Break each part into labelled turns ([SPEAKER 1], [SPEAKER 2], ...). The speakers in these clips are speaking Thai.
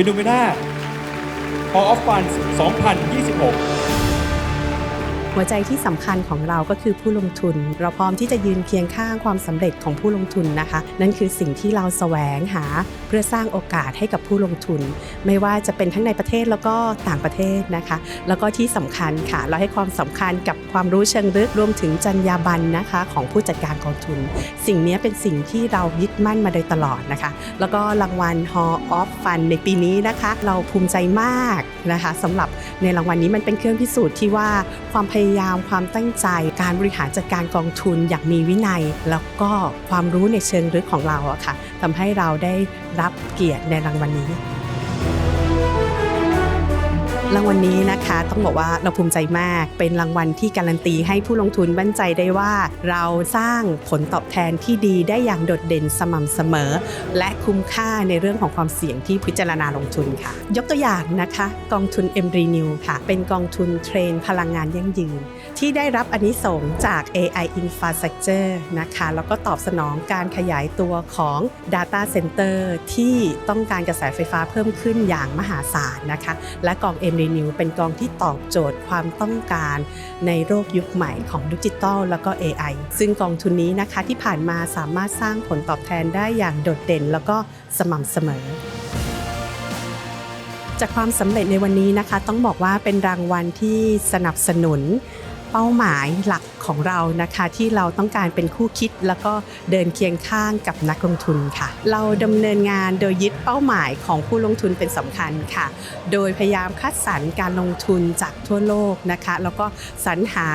[SPEAKER 1] ฟิโนเมนา Hall of Funds 2026
[SPEAKER 2] หัวใจที่สำคัญของเราก็คือผู้ลงทุน เราพร้อมที่จะยืนเคียงข้างความสำเร็จของผู้ลงทุนนะคะ นั่นคือสิ่งที่เราแสวงหาเพื่อสร้างโอกาสให้กับผู้ลงทุน ไม่ว่าจะเป็นทั้งในประเทศแล้วก็ต่างประเทศนะคะ แล้วก็ที่สำคัญค่ะ เราให้ความสำคัญกับความรู้เชิงลึกรวมถึงจรรยาบรรณนะคะ ของผู้จัดการกองทุน สิ่งนี้เป็นสิ่งที่เรายึดมั่นมาโดยตลอดนะคะ แล้วก็รางวัล Hall of Fun ในปีนี้นะคะ เราภูมิใจมากนะคะสำหรับในรางวัลนี้มันเป็นเครื่องพิสูจน์ที่ว่าความพยายามความตั้งใจ การบริหารจัดการกองทุนอย่างมีวินัย แล้วก็ความรู้ในเชิงลึกของเราอะค่ะทำให้เราได้รับเกียรติในรางวัลนี้ รางวัลนี้นะคะ ต้องบอกว่าเราภูมิใจมาก เป็นรางวัลที่การันตีให้ผู้ลงทุนมั่นใจได้ว่า เราสร้างผลตอบแทนที่ดีได้อย่างโดดเด่นสม่ำเสมอ และคุ้มค่าในเรื่องของความเสี่ยงที่พิจารณาลงทุนค่ะ ยกตัวอย่างนะคะ กองทุน m r e n e w ค่ะ เป็นกองทุนเทรนพลังงานยั่งยืน ที่ได้รับอนนิสงจาก AI Infrastructure นะคะแล้วก็ตอบสนองการขยายตัวของ Data Center ที่ต้องการกระแสไฟฟ้าเพิ่มขึ้นอย่างมหาศาลนะคะ และกอง m รีนิวเป็นกองที่ตอบโจทย์ความต้องการในโลกยุคใหม่ของดิจิทัลแล้วก็ AI ซึ่งกองทุนนี้นะคะที่ผ่านมาสามารถสร้างผลตอบแทนได้อย่างโดดเด่น แล้วก็สม่ำเสมอจากความสำเร็จในวันนี้นะคะ ต้องบอกว่าเป็นรางวัลที่สนับสนุน เป้าหมายหลักของเรานะคะที่เราต้องการเป็นคู่คิด แล้วก็เดินเคียงข้างกับนักลงทุนค่ะ เราดำเนินงานโดยยึดเป้าหมายของผู้ลงทุนเป็นสำคัญค่ะ โดยพยายามคัดสรรการลงทุนจากทั่วโลกนะคะ แล้วก็สรรหา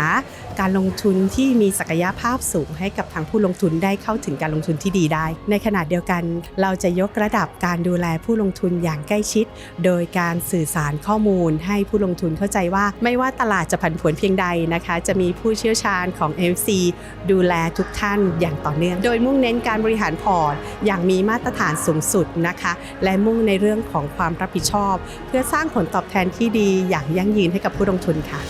[SPEAKER 2] การลงทุนที่มีศักยภาพสูงให้กับทางผู้ลงทุนได้เข้าถึงการลงทุนที่ดีได้ ในขณะเดียวกันเราจะยกระดับการดูแลผู้ลงทุนอย่างใกล้ชิด โดยการสื่อสารข้อมูลให้ผู้ลงทุนเข้าใจว่า ไม่ว่าตลาดจะผันผวนเพียงใดนะคะจะมีผู้เชี่ยวชาญของ MC ดูแลทุกท่านอย่างต่อเนื่อง โดยมุ่งเน้นการบริหารพอร์ตอย่างมีมาตรฐานสูงสุดนะคะ และมุ่งในเรื่องของความรับผิดชอบ เพื่อสร้างผลตอบแทนที่ดีอย่างยั่งยืนให้กับผู้ลงทุนค่ะ